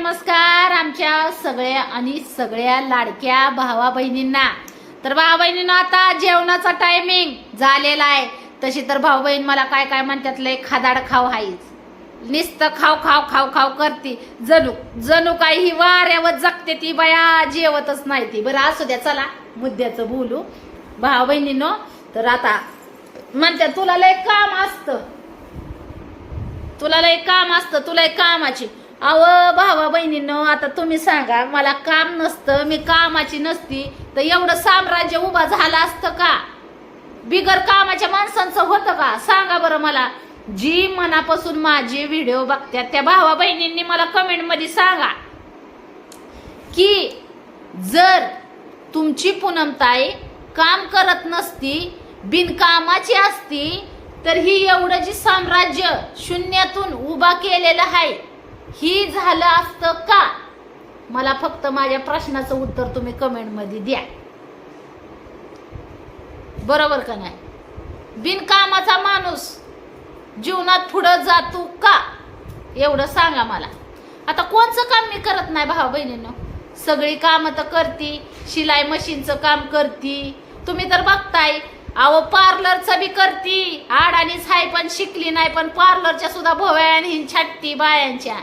नमस्कार आमच्या सगळ्या आणि सगळ्या लाडक्या भावा बहिणींना. तर भावा बहिणींना आता जेवणाचा टायमिंग झालेला आहे. तशी तर भाऊ बहीण मला काय काय म्हणतात लय खादाड खाऊ हाईच नुसतं खाव खाव खाव खाव करते. जणू जणू काय ही वाऱ्यावर जगते ती बाया जेवतच नाही ती. बरं असू द्या चला मुद्द्याचं बोलू. भाऊ बहिणीनो तर आता म्हणतात तुला लय काम असतं. तुला लय काम असतं तुला एक कामाची. अव भावा बहिणींनो आता तुम्ही सांगा मला काम नसतं मी कामाची नसती तर एवढं साम्राज्य उभा झालं असतं का? बिगर कामाच्या माणसांचं होतं का? सांगा बरं मला. जी मनापासून माझे व्हिडिओ बघतात त्या भावा बहिणींनी मला कमेंटमध्ये सांगा की जर तुमची पूनमताई काम करत नसती बिनकामाची असती तर ही एवढं जी साम्राज्य शून्यातून उभा केलेलं आहे ही झालं असतं का? मला फक्त माझ्या प्रश्नाचं उत्तर तुम्ही कमेंटमध्ये द्या. बरोबर का नाही? बिनकामाचा माणूस जीवनात पुढं जातो का? एवढं सांगा मला. आता कोणचं काम मी करत नाही भाऊ बहिणींनो? सगळी कामं तर करती शिलाई मशीनचं काम करती. तुम्ही तर बघताय अहो पार्लरचं बी करती. आडाणीच हाय पण शिकली नाही पण पार्लरच्या सुद्धा भोव्यान हिन छाटती बायांच्या.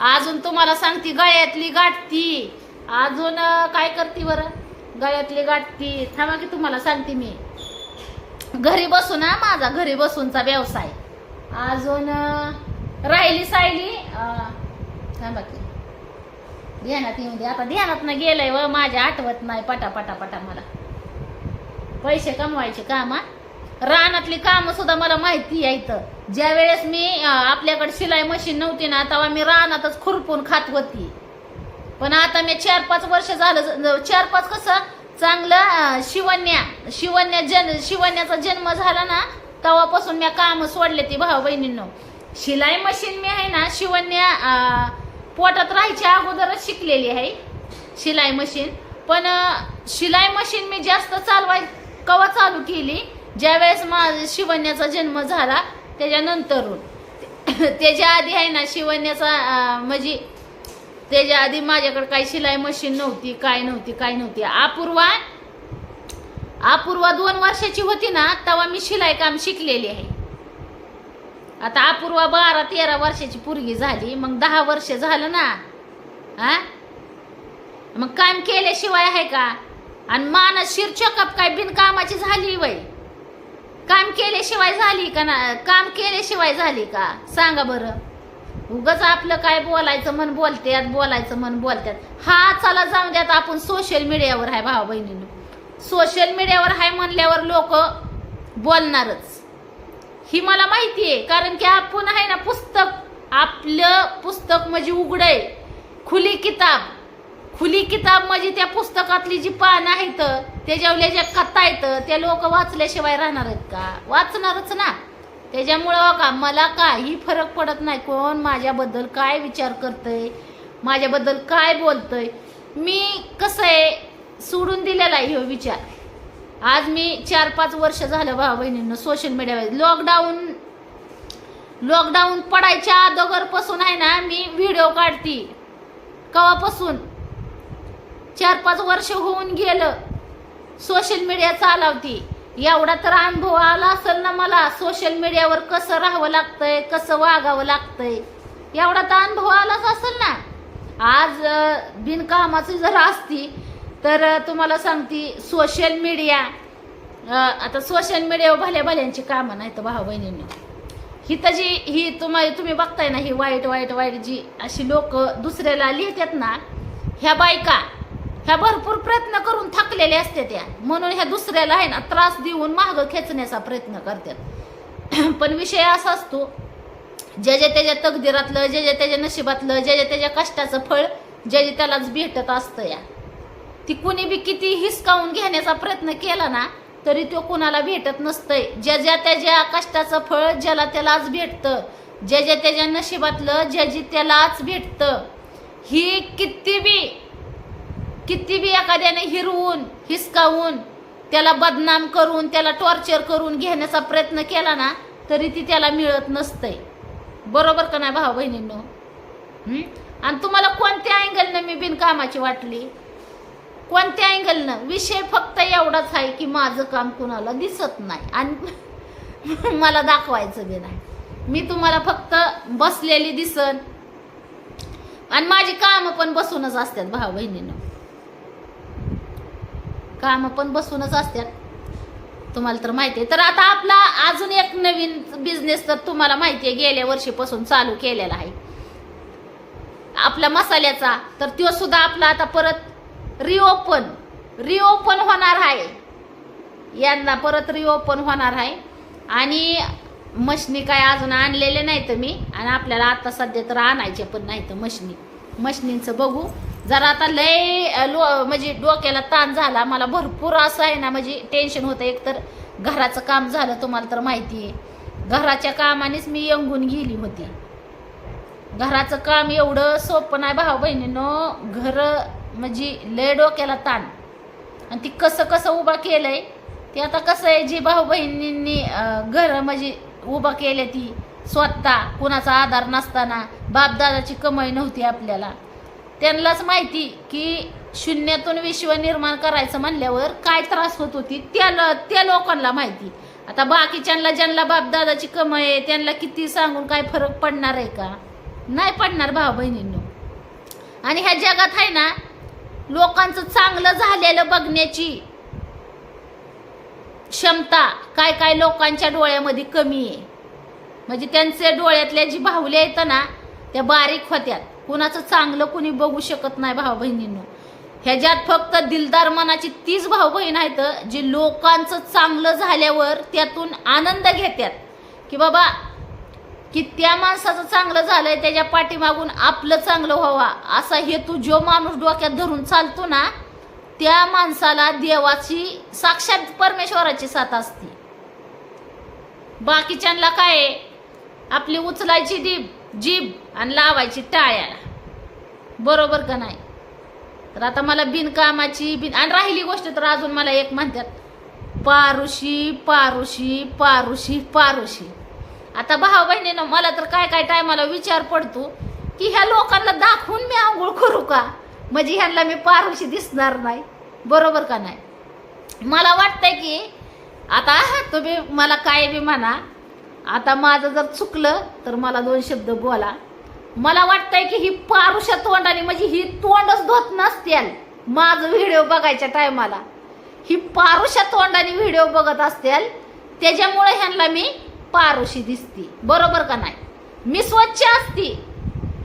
अजून तुम्हाला सांगती गळ्यातली गाठती. अजून काय करती बरं? गळ्यातली गाठती. थांबा की तुम्हाला सांगते मी. घरी बसून हा माझा घरी बसूनचा व्यवसाय. अजून राहिली सायली. थांबा की. ध्यानात येऊन दे. आता ध्यानात ना गेलंय व माझ्या आठवत नाही पटा पटा पटा मला. पैसे कमवायचे कामा रानातली कामं सुद्धा मला माहिती आहे इथं. ज्या वेळेस मी आपल्याकडे शिलाई मशीन नव्हती ना तेव्हा मी रानातच खुरपून खात होती. पण आता मी चार पाच वर्ष झालं चार पाच कसं चांगलं शिवण्या शिवण्या जन शिवण्याचा जन्म झाला ना तेव्हापासून मी काम सोडले ती भाऊ बहिणींनो शिलाई मशीन मी आहे ना शिवण्या पोटात राहायच्या अगोदरच शिकलेली आहे शिलाई मशीन पण शिलाई मशीन मी जास्त चालवाय कवा चालू केली? ज्यावेळेस माझा शिवण्याचा जन्म झाला त्याच्यानंतरून त्याच्या आधी आहे ना शिवण्याचा म्हणजे त्याच्या आधी माझ्याकडे काही शिलाई मशीन नव्हती काय नव्हती काय नव्हती. अपूर्वा अपूर्वा दोन वर्षाची होती ना तेव्हा मी शिलाई काम शिकलेली आहे. आता अपूर्वा बारा तेरा वर्षाची पोरगी झाली मग दहा वर्ष झालं ना हा? मग काम केल्याशिवाय आहे का? आणि मानस शिरचकप काय बिनकामाची झाली वय काम केल्याशिवाय झाली का ना? काम केल्याशिवाय झाली का? सांगा बरं. उगच आपलं काय बोलायचं मन बोलत्यात बोलायचं मन बोलतात हा चला जाऊन द्यात आपण सोशल मीडियावर आहे भावा बहिणीनं. सोशल मीडियावर आहे म्हणल्यावर लोक बोलणारच. ही मला माहिती आहे कारण की आपण आहे ना पुस्तक आपलं पुस्तक म्हणजे उघडय खुली किताब. खुली किताब म्हणजे त्या पुस्तकातली जी पानं आहेत त्याच्यावल्या ज्या कथा आहेत त्या लोक वाचल्याशिवाय राहणार आहेत का? वाचणारच ना. त्याच्यामुळं हो का मला काही फरक पडत नाही. कोण माझ्याबद्दल काय विचार करतंय माझ्याबद्दल काय बोलतंय? मी कसं आहे सोडून दिलेला आहे ह्यो विचार. आज मी चार पाच वर्ष झालं भाऊ बहिणींना सोशल मीडियावर लॉकडाऊन लॉकडाऊन पडायच्या अगोदरपासून आहे ना मी व्हिडिओ काढती. कवापासून? चार पाच वर्ष होऊन गेलं. सोशल मीडिया चालवती. एवढा तर अनुभव आला असेल ना मला. सोशल मीडियावर कसं राहावं लागतंय कसं वागावं लागतंय. एवढा तर अनुभव आलाच असेल ना. आज बिनकामाची जर असती तर तुम्हाला सांगती सोशल मीडिया आता सोशल मीडियावर भल्या भल्यांची कामं नाही तर भाऊ बहिणींनी. ही तर जी ही तुम्हाला तुम्ही बघताय ना ही वाईट वाईट वाईट जी अशी लोक दुसऱ्याला लिहितात ना ह्या बायका ह्या भरपूर प्रयत्न करून थकलेल्या असतात त्या. म्हणून ह्या दुसऱ्याला आहे ना त्रास देऊन माग खेचण्याचा प्रयत्न करतात पण विषय असा असतो ज्याच्या त्याच्या तकदिरातलं ज्या त्याच्या नशिबातलं ज्याच्या त्याच्या कष्टाचं फळ ज्याच्या त्यालाच भेटत असतं या. ती कुणी बी किती हिसकावून घेण्याचा प्रयत्न केला ना तरी तो कुणाला भेटत नसतंय. ज्या त्याच्या कष्टाचं फळ ज्याला त्यालाच भेटतं ज्याच्या त्याच्या नशिबातलं ज्याची त्यालाच भेटतं ही किती बी किती बी एखाद्याने हिरवून हिसकावून त्याला बदनाम करून त्याला टॉर्चर करून घेण्याचा प्रयत्न केला ना तरी ती त्याला मिळत नसतंय. बरोबर का नाही भाऊ बहिणींनो? आणि तुम्हाला कोणत्या अँगलनं मी बिनकामाची वाटली? कोणत्या अँगलनं विषय फक्त एवढाच आहे की माझं काम कुणाला दिसत नाही. आणि मला दाखवायचं बी नाही. मी तुम्हाला फक्त बसलेली दिसन. आणि माझी कामं पण बसूनच असतात भाऊ बहिणीनं. कामं पण बसूनच असतात तुम्हाला तर माहिती आहे. तर आता आपला अजून एक नवीन बिझनेस तर तुम्हाला माहिती आहे गेल्या वर्षीपासून चालू केलेला आहे. आपल्या मसाल्याचा तर तो सुद्धा आपला आता परत रिओपन रिओपन होणार आहे. यांना परत रिओपन होणार आहे. आणि मशनी काय अजून आणलेले नाही तर मी. आणि आपल्याला आता सध्या तर आणायचे पण नाही तर मशनी. मशनींचं बघू. जरा आता लय लो म्हणजे डोक्याला ताण झाला. मला भरपूर असं आहे ना म्हणजे टेन्शन होतं. एक तर घराचं काम झालं तुम्हाला तर माहिती आहे. घराच्या कामानेच मी यंगून गेली होती. घराचं काम एवढं सोपं नाही भाऊ बहिणीनं. घर म्हणजे लय डोक्याला ताण. आणि ती कसं कसं उभा केलंय ते आता कसं आहे जी भाऊ बहिणींनी घर म्हणजे उभा केले ती स्वतः. कुणाचा आधार नसताना बापदादाची कमाई नव्हती आपल्याला. त्यांनाच माहिती की शून्यातून विश्व निर्माण करायचं म्हणल्यावर काय त्रास होत होती त्या त्या लोकांना माहिती. आता बाकीच्यांना ज्यांना बापदादाची कमाई आहे त्यांना किती सांगून काय फरक पडणार आहे का? नाही पडणार भाऊ बहिणींनो. आणि ह्या जगात आहे ना लोकांचं चांगलं झालेलं बघण्याची क्षमता काय काय लोकांच्या डोळ्यामध्ये कमी आहे. म्हणजे त्यांचे डोळ्यातल्या जी बाहुल्या येतं ना त्या बारीक होत्यात. कुणाचं चांगलं कुणी बघू शकत नाही भाऊ बहिणींनो. ह्याच्यात फक्त दिलदार मनाची तीच भाऊ बहीण आहेत जी लोकांचं चांगलं झाल्यावर त्यातून आनंद घेतात की बाबा की त्या माणसाचं चांगलं झालंय त्याच्या पाठीमागून आपलं चांगलं व्हावा असा हेतू जो माणूस डोक्यात धरून चालतो ना त्या माणसाला देवाची साक्षात परमेश्वराची साथ असते. बाकीच्यांना काय आपली उचलायची डीप जीभ आणि लावायची टाळ्याला बरोबर का नाही? तर आता मला बिनकामाची बिन आणि राहिली गोष्ट तर अजून मला एक म्हणतात पारुशी पारुशी पारुशी पारुशी. आता भाऊ बहिणीनं मला तर काय काय टायमाला विचार पडतो की ह्या लोकांना दाखवून मी आंघोळ करू का? म्हणजे ह्यांना मी पारुशी दिसणार नाही. बरोबर का नाही? मला वाटतंय की आता तुम्ही मला काय बी म्हणा आता माझं जर चुकलं तर मला दोन शब्द बोला. मला वाटतंय की ही पारुषा तोंडाने म्हणजे ही तोंडच धोत नसतील. माझं व्हिडिओ बघायच्या टायमाला ही पारुषा तोंडाने व्हिडिओ बघत असतील त्याच्यामुळे ह्यांना मी पारुशी दिसती. बरोबर का नाही? मी स्वच्छ असती.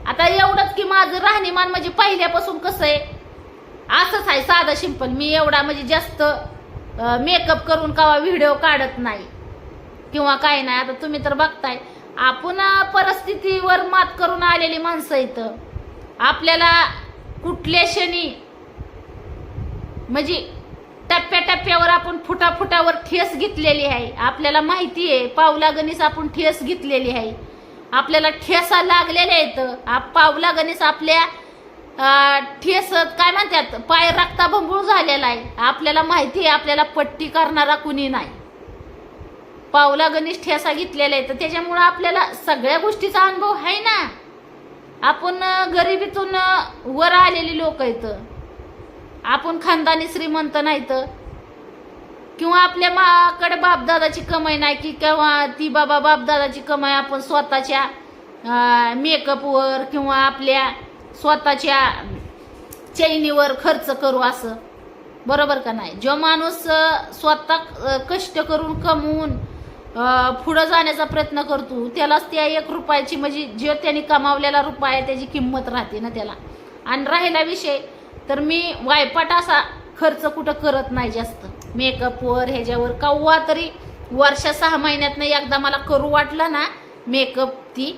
आता एवढंच की माझं राहणीमान म्हणजे पहिल्यापासून कसं आहे? असंच आहे साधं सिंपल मी एवढा म्हणजे जास्त मेकअप करून कावा व्हिडिओ काढत नाही. किंवा काय नाही आता तुम्ही तर बघताय. आपण परिस्थितीवर मात करून आलेली माणसं इथं. आपल्याला कुठल्या क्षणी म्हणजे टप्प्याटप्प्यावर आपण फुटाफुटावर ठेस घेतलेली आहे. आपल्याला माहिती आहे पावला गणिस आपण ठेस घेतलेली आहे. आपल्याला ठेसा लागलेल्या आहेत. आप पावला गणिस आपल्या ठेस काय म्हणतात पाय रक्ताभंबूळ झालेला आहे. आपल्याला माहिती आहे आपल्याला पट्टी करणारा कुणी नाही. पावला गणिष्ठ ठेसा घेतलेला आहे तर त्याच्यामुळं आपल्याला सगळ्या गोष्टीचा अनुभव आहे ना? आपण गरिबीतून वर आलेली लोक आहेत. आपण खानदानी श्रीमंत नाहीत. किंवा आपल्या माकडे बापदादाची कमाई नाही की किंवा ती बाबा बापदादाची कमाई आपण स्वतःच्या मेकअपवर किंवा आपल्या स्वतःच्या चैनीवर खर्च करू असं. बरोबर का नाही? जो माणूस स्वतः कष्ट करून कमवून पुढं जाण्याचा प्रयत्न करतो. त्यालाच त्या एक रुपयाची म्हणजे जे त्याने कमावलेला रुपया आहे त्याची किंमत राहते ना त्याला. आणि राहिला विषय तर मी वायपाट असा खर्च कुठं करत नाही जास्त. मेकअपवर ह्याच्यावर कव्वा तरी वर्ष सहा महिन्यातनं एकदा मला करू वाटलं ना मेकअप ती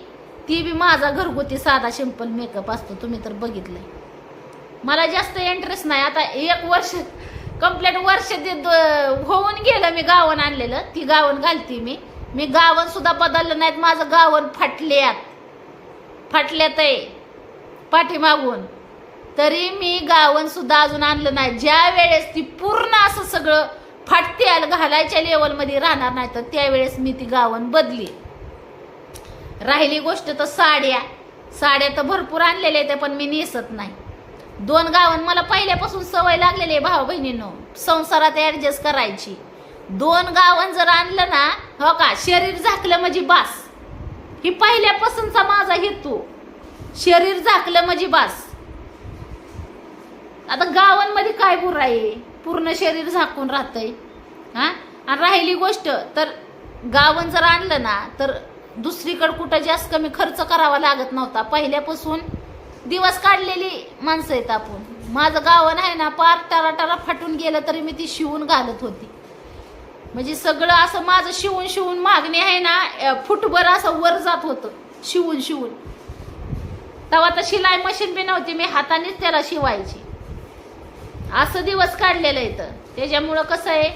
ती बी माझा घरगुती साधा सिंपल मेकअप असतो. तुम्ही तर बघितलं मला जास्त इंटरेस्ट नाही. आता एक वर्ष कंप्लेंट वर्ष होऊन गेलं मी गावन आणलेलं. ती गावन घालती मी. मी गावन सुद्धा बदललं नाहीत. माझं गावन फाटल्यात. फाटल्यात आहे. पाठीमागून. तरी मी गावन सुद्धा अजून आणलं नाही. ज्या वेळेस ती पूर्ण असं सगळं फाटत्याला घालायच्या लेवलमध्ये राहणार नाही तर त्यावेळेस मी ती गावन बदली. राहिली गोष्ट तर साड्या. साड्या तर भरपूर आणलेल्या आहेत पण मी नेसत नाही. दोन गावांना मला पहिल्यापासून सवय लागलेली आहे भाऊ बहिणींनो. संसारात ऍडजस्ट करायची. दोन गावन जर आणलं ना हो का शरीर झाकलं म्हणजे बास. ही पहिल्यापासूनचा माझा हेतू. शरीर झाकलं म्हणजे बास. आता गावांमध्ये काय बुरा आहे? पूर्ण शरीर झाकून राहतंय. हा? आणि राहिली गोष्ट तर गावन जर आणलं ना तर दुसरीकडं कुठं जास्त कमी खर्च करावा लागत नव्हता. पहिल्यापासून दिवस काढलेली माणसं आहेत आपण. माझं गावन आहे ना पार टारा फाटून गेलं तरी मी ती शिवून घालत होती. म्हणजे सगळं असं माझं शिवून शिवून मागणी आहे ना फुटभर असं वर जात होतं शिवून शिवून. तेव्हा तर शिलाई मशीन बी नव्हती मी हातानेच त्याला शिवायची. असं दिवस काढलेलं इथं. त्याच्यामुळं कसं आहे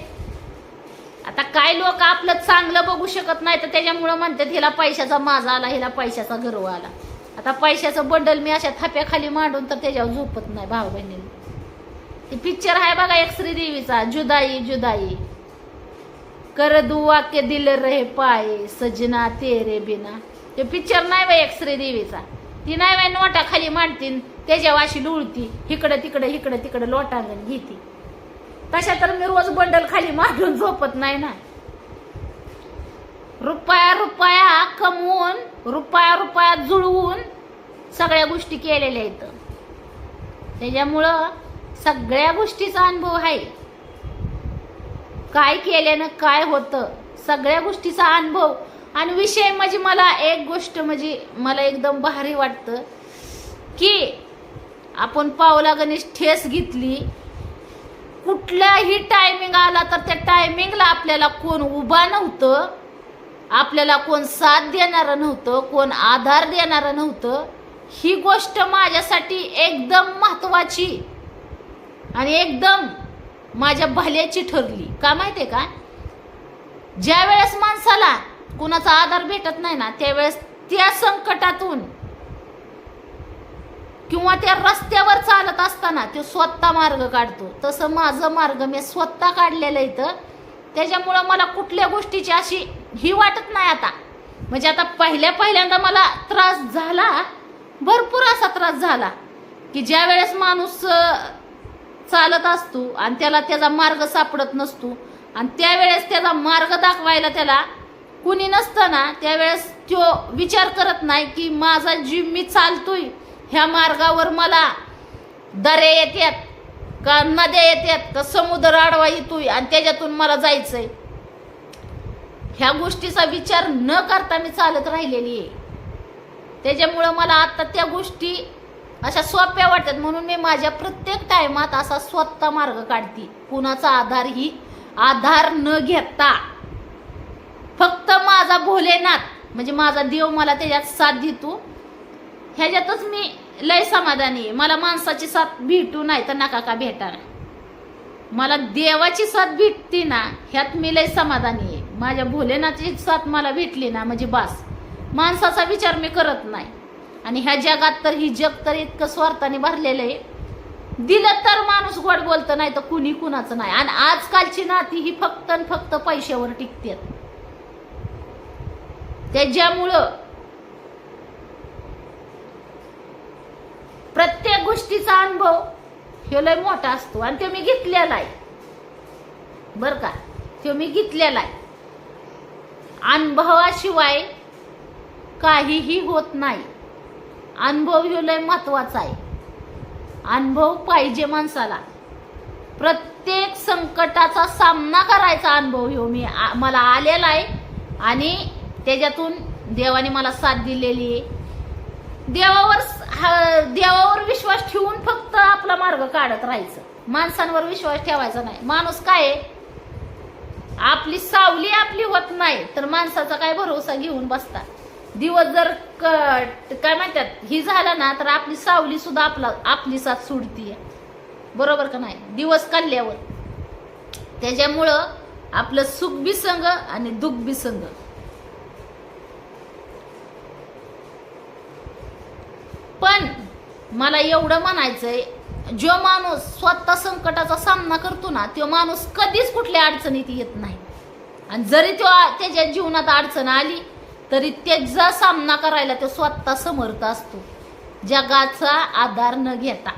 आता काय लोक आपलं चांगलं बघू शकत नाही तर त्याच्यामुळं म्हणतात हिला पैशाचा माझा आला हिला पैशाचा गर्व आला. आता पैशाचं बंडल मी अशा थाप्याखाली मांडून तर त्याच्यावर झोपत नाही भाऊ बहिणीला ती पिक्चर आहे बघा एक श्रीदेवीचा. जुदाई जुदाई. कर दू के दिल रहे पाय सजना तेरे बिना. ते पिक्चर नाही बाई एक श्रीदेवीचा. ती नाही बाई नोटा खाली मांडतीन त्याच्या वाशी लुळती इकडं तिकडं इकडं तिकडं लोटांगण घेती. तशा तर मी रोज बंडल खाली मांडून झोपत नाही ना. रुपया रुपया कमवून रुपया रुपया जुळवून सगळ्या गोष्टी केलेल्या आहेत. त्याच्यामुळं सगळ्या गोष्टीचा अनुभव आहे. काय केल्यानं काय होतं सगळ्या गोष्टीचा अनुभव. आणि विषय म्हणजे मला एक गोष्ट म्हणजे मला एकदम भारी वाटतं की आपण पावला गणेश ठेस घेतली. कुठलाही टायमिंग आला तर त्या टायमिंगला आपल्याला कोण उभा नव्हतं. आपल्याला कोण साथ देणारं नव्हतं कोण आधार देणारं नव्हतं ही गोष्ट माझ्यासाठी एकदम महत्वाची आणि एकदम माझ्या भल्याची ठरली. का माहिती आहे का? ज्या वेळेस माणसाला कुणाचा आधार भेटत नाही ना त्यावेळेस त्या संकटातून किंवा त्या रस्त्यावर चालत असताना तो स्वतः मार्ग काढतो. तसं माझं मार्ग मी स्वतः काढलेलं इथं. त्याच्यामुळं मला कुठल्या गोष्टीची अशी ही वाटत नाही आता. म्हणजे आता पहिल्या पहिल्यांदा मला त्रास झाला भरपूर असा त्रास झाला की ज्या वेळेस माणूस चालत असतो आणि त्याला त्याचा मार्ग सापडत नसतो आणि त्यावेळेस त्याचा मार्ग दाखवायला त्याला कुणी नसताना त्यावेळेस तो विचार करत नाही की माझा जीव मी चालतोय. ह्या मार्गावर मला दरे येतात का नद्या येतात का समुद्र आडवा येतोय आणि त्याच्यातून मला जायचंय. ह्या गोष्टीचा विचार न करता मी चालत राहिलेली आहे. त्याच्यामुळं मला आता त्या गोष्टी अशा सोप्या वाटतात. म्हणून मी माझ्या प्रत्येक टायमात असा स्वतः मार्ग काढते. कुणाचा आधार ही आधार न घेता. फक्त माझा भोलेनाथ म्हणजे माझा देव मला त्याच्यात साथ देतो. ह्याच्यातच मी लय समाधानी आहे. मला माणसाची साथ भेटू नाही तर नका का भेटा मला देवाची साथ भेटते ना ह्यात मी लय समाधानी आहे. माझ्या भोलेनाथची साथ मला भेटली ना म्हणजे बास. माणसाचा विचार मी करत नाही. आणि ह्या जगात तर ही जग तर इतकं स्वार्थाने भरलेलं आहे. दिलं तर माणूस गोड बोलतं नाही तर कुणी कुणाचं नाही. आणि आजकालची नाती ही फक्त आणि फक्त पैशावर टिकतात. त्याच्यामुळं प्रत्येक गोष्टीचा अनुभव हे लय मोठा असतो आणि तो मी घेतलेला आहे. बर का? तो मी घेतलेला आहे. अनुभवाशिवाय काहीही होत नाही. अनुभव ह्यो लय महत्त्वाचा आहे. अनुभव पाहिजे माणसाला. प्रत्येक संकटाचा सामना करायचा अनुभव ह्यो मी मला आलेला आहे आणि त्याच्यातून देवाने मला साथ दिलेली आहे. देवावर हा- आपला मार्ग काढत राहायचं. माणसांवर विश्वास ठेवायचा नाही. माणूस काय आपली सावली आपली होत नाही तर माणसाचा काय भरोसा घेऊन बसता दिवस जर काय म्हणतात ही झालं ना तर आपली सावली सुद्धा आपला आपली साथ सोडतीये. बरोबर का नाही? दिवस काढल्यावर. त्याच्यामुळं आपलं सुख बी संग आणि दुःख बी संग. पण मला एवढं म्हणायचंय जो माणूस स्वतः संकटाचा सामना करतो ना तो माणूस कधीच कुठल्या अडचणीत येत नाही. आणि जरी तो त्याच्या जीवनात अडचण आली तरी त्याचा सामना करायला तो स्वतः समर्थ असतो. जगाचा आधार न घेता.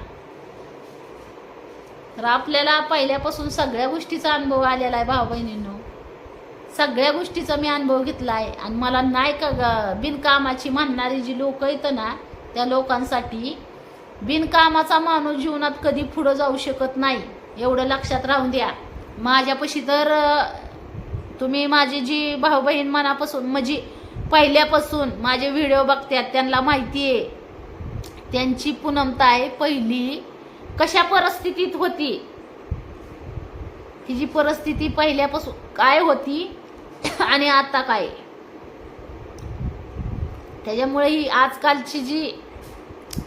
तर आपल्याला पहिल्यापासून सगळ्या गोष्टीचा अनुभव आलेला आहे भाऊ बहिणींनो. सगळ्या गोष्टीचा मी अनुभव घेतला आहे आणि मला नाही का ग- बिनकामाची म्हणणारी जी लोक येतं ना त्या लोकांसाठी बिनकामाचा माणूस जीवनात कधी पुढं जाऊ शकत नाही. एवढं लक्षात राहून द्या. माझ्यापाशी तर तुम्ही माझी जी भाऊ बहीण मनापासून म्हणजे पहिल्यापासून माझे व्हिडिओ बघतात त्यांना माहिती आहे त्यांची पूनमताई पहिली. कशा परिस्थितीत होती? तिची परिस्थिती पहिल्यापासून काय होती आणि आता काय? त्याच्यामुळे ही आजकालची जी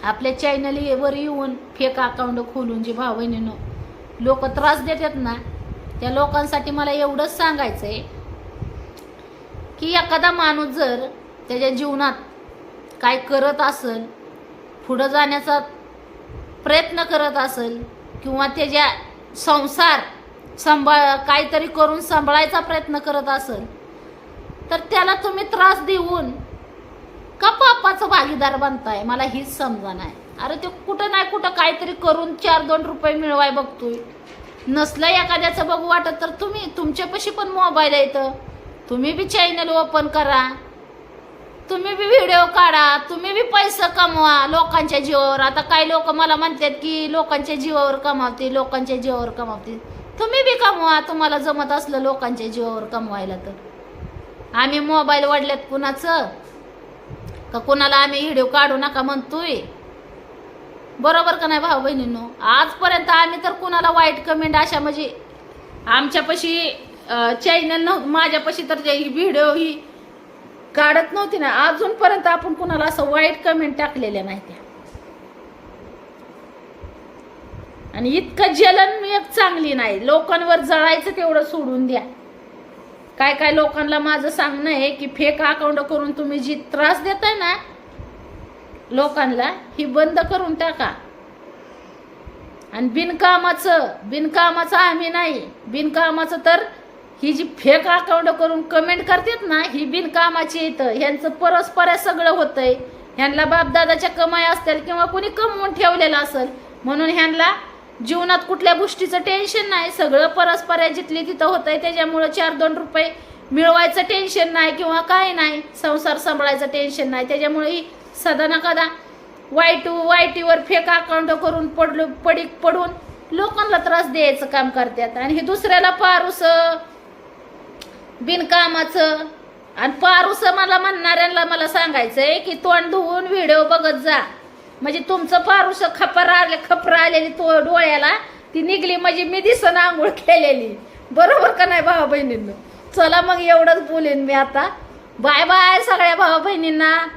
आपल्या चॅनलवर येऊन फेक अकाउंट खोलून जी भाव बहिणीनं लोक त्रास देतात ना त्या लोकांसाठी मला एवढंच सांगायचं आहे की एखादा माणूस जर त्याच्या जीवनात काय करत असेल पुढं जाण्याचा प्रयत्न करत असेल किंवा त्याच्या संसार सांभाळ काहीतरी करून सांभाळायचा प्रयत्न करत असेल तर त्याला तुम्ही त्रास देऊन का पापाचं भागीदार बनताय? मला हीच समजा नाही अरे ते कुठं नाही कुठं काहीतरी करून चार दोन रुपये मिळवाय बघतोय. नसलं एखाद्याचं बघू वाटत तर तुम्ही तुमच्यापाशी पण मोबाईल आहे तर तुम्ही बी चॅनल ओपन करा. तुम्ही बी व्हिडिओ काढा. तुम्ही बी पैसे कमवा लोकांच्या जीवावर. आता काही लोक मला म्हणतात की लोकांच्या जीवावर कमावते लोकांच्या जीवावर कमावते तुम्ही बी कमवा. तुम्हाला जमत असलं लोकांच्या जीवावर कमवायला तर. आम्ही मोबाईल वाढल्यात कुणाचं? का कोणाला आम्ही व्हिडिओ काढू नका म्हणतोय? बरोबर का नाही भाऊ बहिणींनो? आजपर्यंत आम्ही तर कुणाला वाईट कमेंट अशा म्हणजे आमच्यापाशी चॅनल नव्हतं माझ्यापाशी तर व्हिडिओ ही काढत नव्हती ना. अजूनपर्यंत आपण कुणाला असं वाईट कमेंट टाकलेल्या नाही त्या. आणि इतकं जलन मी एक चांगली नाही. लोकांवर जळायचं तेवढं सोडून द्या. काय काय लोकांना माझं सांगणं आहे की फेक अकाउंट करून तुम्ही जी त्रास देताय ना लोकांना ही बंद करून टाका. आणि बिनकामाचं बिनकामाचं आम्ही नाही. बिनकामाचं तर ही जी फेक अकाउंट करून कमेंट करतात ना ही बिनकामाची येतं ह्यांचं परस्पर सगळं होतंय. ह्यांना बापदादाच्या कमाई असतील किंवा कोणी कमवून ठेवलेलं असेल म्हणून ह्यांना जीवनात कुठल्या गोष्टीचं टेन्शन नाही. सगळं परस्पर जिथली तिथं होतंय त्याच्यामुळं चार दोन रुपये मिळवायचं टेन्शन नाही किंवा काय नाही. संसार सांभाळायचं टेन्शन नाही. त्याच्यामुळे ही सदा ना कदा वाईट वायटीवर फेक अकाउंट करून पडलो पडी पडून लोकांना त्रास द्यायचं काम करतात. आणि हे दुसऱ्याला पारूस बिनकामाचं. आणि पारूस मला म्हणणाऱ्यांना मला सांगायचंय की तोंड धुवून व्हिडिओ बघत जा. म्हणजे तुमचं पारूस खपर आले खपर आलेली तो डोळ्याला ती निघली म्हणजे मी दिसन आंघोळ केलेली. बरोबर का नाही भावा बहिणींना? चला मग एवढंच बोलेन मी आता. बाय बाय सगळ्या भावा बहिणींना.